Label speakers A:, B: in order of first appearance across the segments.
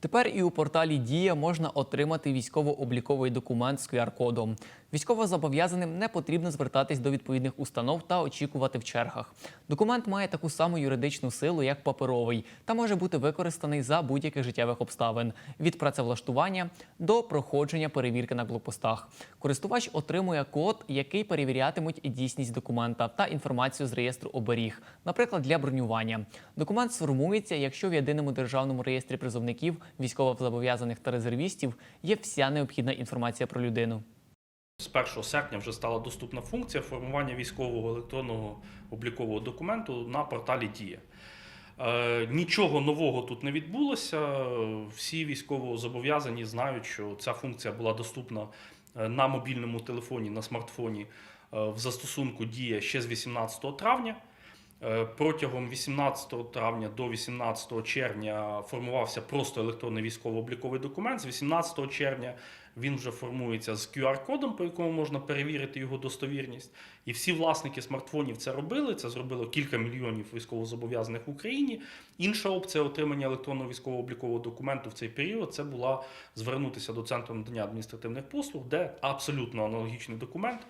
A: Тепер і у порталі Дія можна отримати військово-обліковий документ з QR-кодом. Військовозобов'язаним не потрібно звертатись до відповідних установ та очікувати в чергах. Документ має таку саму юридичну силу, як паперовий, та може бути використаний за будь-яких життєвих обставин від працевлаштування до проходження перевірки на блокпостах. Користувач отримує код, який перевірятимуть дійсність документа та інформацію з реєстру оберіг, наприклад, для бронювання. Документ сформується, якщо в єдиному державному реєстрі призовників, військовозобов'язаних та резервістів є вся необхідна інформація про людину.
B: З 1 серпня вже стала доступна функція формування військового електронного облікового документу на порталі Дія. Е, Нічого нового тут не відбулося. Всі військовозобов'язані знають, що ця функція була доступна е, на мобільному телефоні, на смартфоні е, в застосунку Дія ще з 18 травня. Е, Протягом 18 травня до 18 червня формувався просто електронний військово-обліковий документ. З 18 червня він вже формується з QR-кодом, по якому можна перевірити його достовірність. І всі власники смартфонів це робили. Це зробило кілька мільйонів військовозобов'язаних в Україні. Інша опція отримання електронного військово-облікового документу в цей період це була звернутися до центру надання адміністративних послуг, де абсолютно аналогічний документ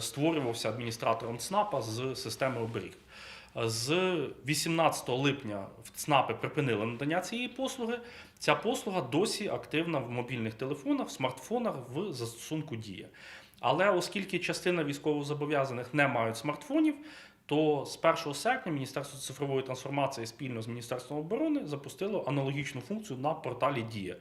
B: створювався адміністратором ЦНАПа з системи оберіг. З 18 липня в ЦНАПи припинили надання цієї послуги. Ця послуга досі активна в мобільних телефонах, в смартфонах в застосунку Дія. Але оскільки частина військовозобов'язаних не мають смартфонів, то з 1 серпня Міністерство цифрової трансформації спільно з Міністерством оборони запустило аналогічну функцію на порталі Дія.